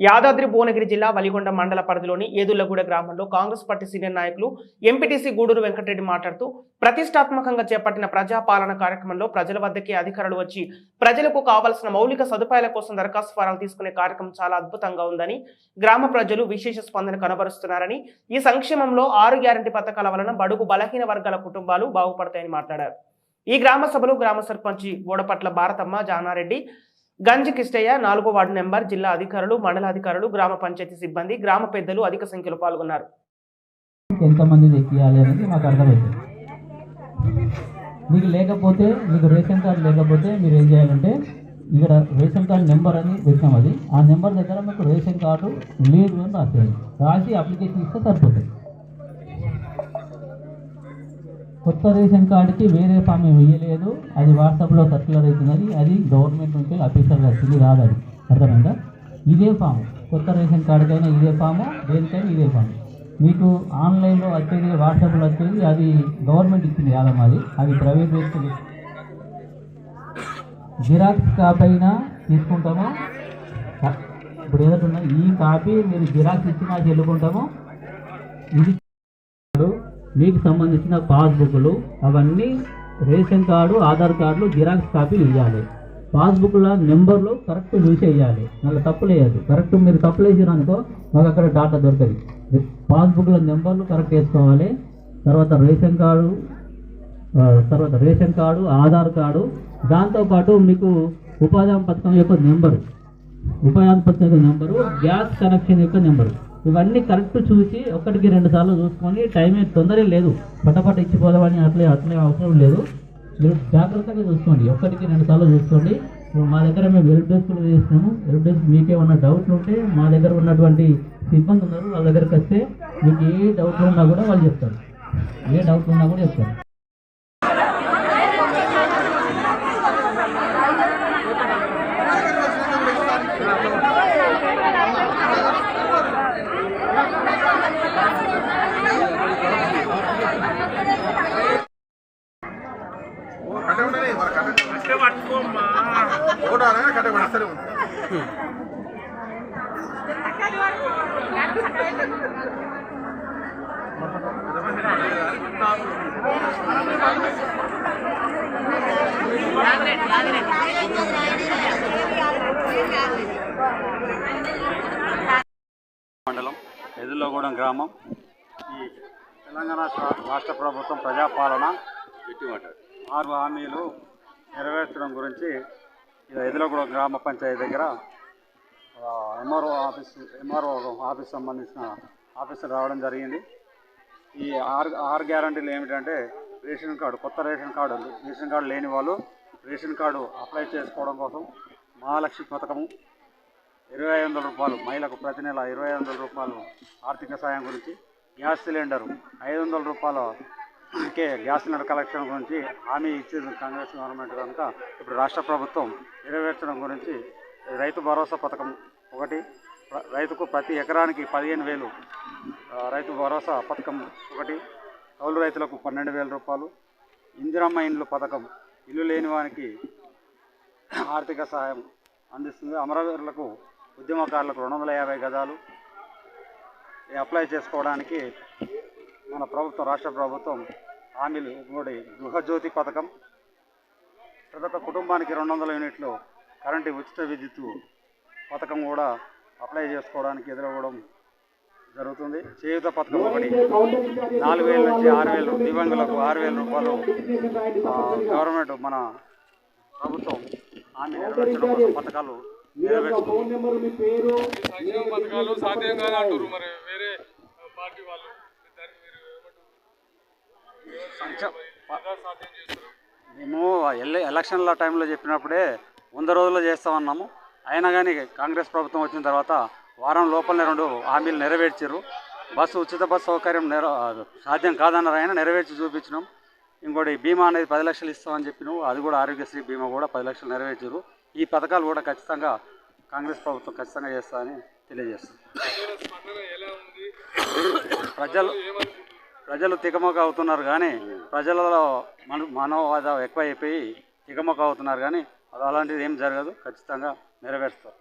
యాదాద్రి భువనగిరి జిల్లా వలిగొండ మండల పరిధిలోని ఏదులగూడ గ్రామంలో కాంగ్రెస్ పార్టీ సీనియర్ నాయకులు ఎంపీటీసీ గూడూరు వెంకటరెడ్డి మాట్లాడుతూ ప్రతిష్టాత్మకంగా చేపట్టిన ప్రజాపాలన కార్యక్రమంలో ప్రజల వద్దకే అధికారులు వచ్చి ప్రజలకు కావాల్సిన మౌలిక సదుపాయాల కోసం దరఖాస్తు ఫారాలు తీసుకునే కార్యక్రమం చాలా అద్భుతంగా ఉందని గ్రామ ప్రజలు విశేష స్పందన కనబరుస్తున్నారని ఈ సంక్షేమంలో ఆరు గ్యారంటీ పథకాల వలన బడుగు బలహీన వర్గాల కుటుంబాలు బాగుపడతాయని మాట్లాడారు. ఈ గ్రామ సభలో గ్రామ సర్పంచి గోడపట్ల భారతమ్మ జానారెడ్డి గంజ్ కిష్టయ్య నాలుగో వార్డు నెంబర్ జిల్లా అధికారులు మండల అధికారులు గ్రామ పంచాయతీ సిబ్బంది గ్రామ పెద్దలు అధిక సంఖ్యలో పాల్గొన్నారు. ఎంతమంది అనేది మాకు అర్థమవుతుంది మీకు లేకపోతే మీకు రేషన్ కార్డు లేకపోతే మీరు ఏం చేయాలంటే ఇక్కడ రేషన్ కార్డు నెంబర్ అని పెట్టాం అది. ఆ నెంబర్ దగ్గర మీకు రేషన్ కార్డు లేదు అని రాసేయాలి. రాసి అప్లికేషన్ ఇస్తే సరిపోతుంది. కొత్త రేషన్ కార్డుకి వేరే ఫామ్ వేయలేదు. అది వాట్సాప్లో సర్క్యులర్ అవుతున్నది అది గవర్నమెంట్ నుంచి అఫీసర్ వచ్చింది రాదు అది. అర్థమైందా? ఇదే ఫామ్. కొత్త రేషన్ కార్డుకైనా ఇదే ఫాము. దేనికైనా ఇదే ఫామ్. మీకు ఆన్లైన్లో వచ్చేది వాట్సాప్లో వచ్చేది అది గవర్నమెంట్ ఇచ్చింది కాదమ్మా అది అది ప్రైవేట్ వ్యక్తులు. జిరాక్స్ కాపీ అయినా తీసుకుంటాము. ఇప్పుడు ఏదైనా ఈ కాపీ మీరు జిరాక్స్ ఇచ్చి నాకు చెల్లుకుంటాము. ఇది మీకు సంబంధించిన పాస్బుక్లు అవన్నీ రేషన్ కార్డు ఆధార్ కార్డులు జిరాక్స్ కాపీలు ఇవ్వాలి పాస్బుక్ల నెంబర్లు కరెక్ట్ చూసి వేయాలి మళ్ళీ తప్పులు కరెక్ట్ మీరు తప్పులు వేసారు అనుకో మాకు అక్కడ డాటా దొరకదు. పాస్బుక్ల నెంబర్లు కరెక్ట్ వేసుకోవాలి. తర్వాత రేషన్ కార్డు తర్వాత రేషన్ కార్డు ఆధార్ కార్డు దాంతోపాటు మీకు ఉపాధి హామీ పథకం యొక్క నెంబరు. ఉపాధి పథకం యొక్క నెంబరు గ్యాస్ కనెక్షన్ యొక్క నెంబరు. ఇవన్నీ కరెక్ట్ చూసి ఒకటికి రెండు సార్లు చూసుకొని టైం ఏం తొందర లేదు. పటపట ఇచ్చిపోదామని అట్లే అట్లే అవసరం లేదు. మీరు జాగ్రత్తగా చూసుకోండి. ఒకటికి రెండు సార్లు చూసుకోండి. మా దగ్గర మేము హెల్ప్ డెస్క్లో చేసినాము హెల్ప్ డెస్క్ మీకేమన్నా డౌట్లు ఉంటే మా దగ్గర ఉన్నటువంటి సిబ్బంది ఉన్నారు. వాళ్ళ దగ్గరికి వస్తే మీకు ఏ డౌట్లు ఉన్నా కూడా వాళ్ళు చెప్తారు. ఏ డౌట్లు ఉన్నా కూడా చెప్తారు. ఉంది. మండలం ఎదుర్లోగూడెం గ్రామం. ఈ తెలంగాణ రాష్ట్ర- రాష్ట్ర ప్రభుత్వం ప్రజాపాలన ఆరు హామీలు నెరవేర్చడం గురించి ఇది ఎదుర్లోగూడెం గ్రామ పంచాయతీ దగ్గర ఎంఆర్ఓ ఆఫీస్ ఎంఆర్ఓ ఆఫీస్ సంబంధించిన ఆఫీసర్ రావడం జరిగింది. ఈ ఆరు ఆరు గ్యారంటీలు ఏమిటంటే రేషన్ కార్డు కొత్త రేషన్ కార్డు రేషన్ కార్డు లేని వాళ్ళు రేషన్ కార్డు అప్లై చేసుకోవడం కోసం మహాలక్ష్మి పథకము ఇరవై ఐదు వందల రూపాయలు మహిళకు ప్రతి నెల ఇరవై ఐదు వందల రూపాయలు ఆర్థిక సాయం గురించి గ్యాస్ సిలిండరు ఐదు వందల రూపాయలు కే గ్యాస్ సిలిండర్ కలెక్షన్ గురించి హామీ ఇచ్చింది కాంగ్రెస్ గవర్నమెంట్ కనుక ఇప్పుడు రాష్ట్ర ప్రభుత్వం నెరవేర్చడం గురించి రైతు భరోసా పథకం ఒకటి రైతుకు ప్రతి ఎకరానికి పదిహేను వేలు రైతు భరోసా పథకం ఒకటి కౌలు రైతులకు పన్నెండు వేల రూపాయలు ఇందిరమ్మ ఇండ్లు పథకం ఇల్లు లేని వారికి ఆర్థిక సహాయం అందిస్తుంది. అమరవీరులకు ఉద్యమకారులకు రెండు వందల యాభై గజాలు అప్లై చేసుకోవడానికి మన ప్రభుత్వం రాష్ట్ర ప్రభుత్వం హామీలు ఇంకోటి గృహజ్యోతి పథకం ప్రతి ఒక్క కుటుంబానికి రెండు వందల యూనిట్లు కరెంటు ఉచిత విద్యుత్ పథకం కూడా అప్లై చేసుకోవడానికి ఎదురవ్వడం జరుగుతుంది చేయుత పథకం ఒకటి నాలుగు వేల నుంచి ఆరు వేలు దివ్యాంగులకు ఆరు వేల రూపాయలు గవర్నమెంట్ మన ప్రభుత్వం హామీ నెరవేర్చడం కోసం పథకాలు నెరవేర్చుకుంది పథకాలు సాధ్యం కాదు అంటారు మరి వేరే పార్టీ వాళ్ళు మేము ఎల్ల ఎలక్షన్ల టైంలో చెప్పినప్పుడే వంద రోజుల్లో చేస్తామన్నాము అయినా కానీ కాంగ్రెస్ ప్రభుత్వం వచ్చిన తర్వాత వారం లోపలనే రెండు హామీలు నెరవేర్చారు బస్సు ఉచిత బస్సు సౌకర్యం నెర సాధ్యం కాదన్నారు ఆయన నెరవేర్చి చూపించినాం. ఇంకోటి బీమా అనేది పది లక్షలు ఇస్తామని చెప్పినాం. అది కూడా ఆరోగ్యశ్రీ బీమా కూడా పది లక్షలు నెరవేర్చారు ఈ పథకాలు కూడా ఖచ్చితంగా కాంగ్రెస్ ప్రభుత్వం ఖచ్చితంగా చేస్తామని తెలియజేస్తాం ప్రజల ప్రజలు తికమక అవుతున్నారు కానీ ప్రజలలో మన మనోవాదం ఎక్కువైపోయి తికమక అవుతున్నారు కానీ అది అలాంటిది ఏం జరగదు. ఖచ్చితంగా నెరవేరుస్తారు.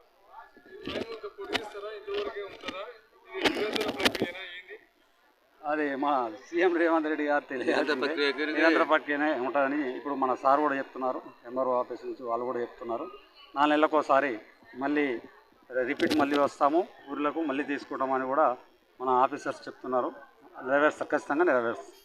అది మా సీఎం రేవంత్ రెడ్డి గారు తెలియదు ప్రక్రియనే ఉంటుందని ఇప్పుడు మన సార్ కూడా చెప్తున్నారు. ఎంఆర్ఓ ఆఫీస్ నుంచి వాళ్ళు కూడా చెప్తున్నారు. నాలుగు నెలలకు ఒకసారి మళ్ళీ రిపీట్ మళ్ళీ వస్తాము. ఊర్లకు మళ్ళీ తీసుకుంటామని కూడా మన ఆఫీసర్స్ చెప్తున్నారు. నెరవేరుస్తారు ఖచ్చితంగా నెరవేరుస్తారు